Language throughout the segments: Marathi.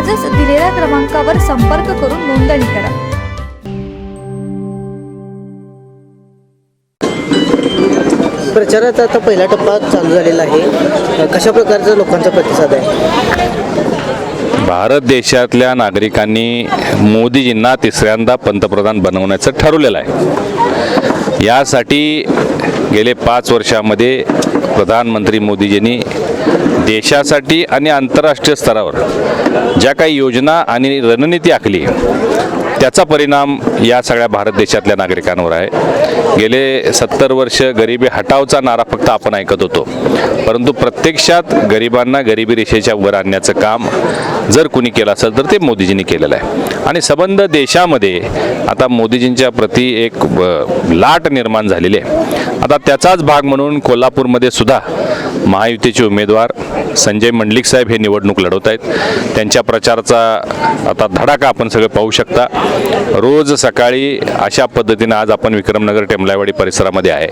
आजच दिलेल्या क्रमांकावर संपर्क करून नोंदणी करा. प्रचाराचा आता पहिला टप्पा चालू झालेला आहे. कशा प्रकारचा लोकांचा प्रतिसाद आहे? भारत देशातल्या नागरिकांनी मोदीजींना तिसऱ्यांदा पंतप्रधान बनवण्याचं ठरवलेलं आहे. यासाठी गेले पाच वर्षामध्ये प्रधानमंत्री मोदीजींनी देशासाठी आणि आंतरराष्ट्रीय स्तरावर ज्या काही योजना आणि रणनीती आखली त्याचा परिणाम या सगळ्या भारत देशातल्या नागरिकांवर आहे. गेले सत्तर वर्ष गरिबी हटावचा नारा फक्त आपण ऐकत होतो. परंतु प्रत्यक्षात गरिबांना गरिबी रेषेच्या वर आणण्याचं काम जर कुणी केलं असेल तर ते मोदीजींनी केलेलं आहे. आणि संबंध देशामध्ये आता मोदीजींच्या प्रती एक लाट निर्माण झालेली आहे. आता त्याचाच भाग म्हणून कोल्हापूरमध्ये सुद्धा महायुतीचे उमेदवार संजय मंडलिक साहेब हे निवडणूक लढवत आहेत. त्यांच्या प्रचाराचा आता धडाका आपण सगळे पाहू शकता. रोज सकाळी अशा पद्धतीनं आज आपण विक्रमनगर टेमलावाडी परिसरामध्ये आहे.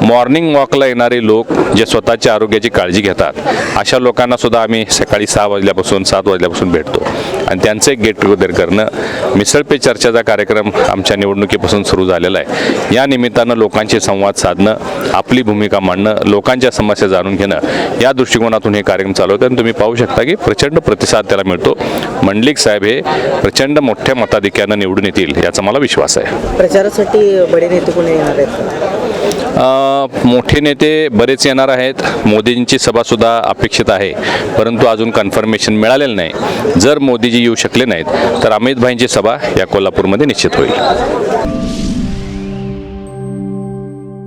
मॉर्निंग वॉकला येणारे लोक जे स्वतःच्या आरोग्याची काळजी घेतात अशा लोकांना सुद्धा आम्ही सकाळी सहा वाजल्यापासून सात वाजल्यापासून भेटतो. आणि त्यांचं एक गेट टुगेदर करणं मिसळ पे चर्चेचा कार्यक्रम आमच्या निवडणुकीपासून सुरू झालेला आहे. या निमित्तानं लोकांशी संवाद साधणं आपली भूमिका मांडणं लोकांच्या समस्या जाणून घेणं या दृष्टिकोनातून हे कार्यक्रम चालू होते आणि तुम्ही पाहू शकता की प्रचंड प्रतिसाद त्याला मिळतो. मंडलिक साहेब हे प्रचंड मोठ्या मताधिक्यानं निवडून येतील याचा मला विश्वास आहे. प्रचारासाठी बडे नेते कोणी येणार आहेत? मोठे नेते बरेच येणार आहेत. मोदींची सभासुद्धा अपेक्षित आहे. परंतु अजून कन्फर्मेशन मिळालेलं नाही. जर मोदीजी येऊ शकले नाहीत तर अमित भाईंची सभा या कोल्हापूरमध्ये निश्चित होईल.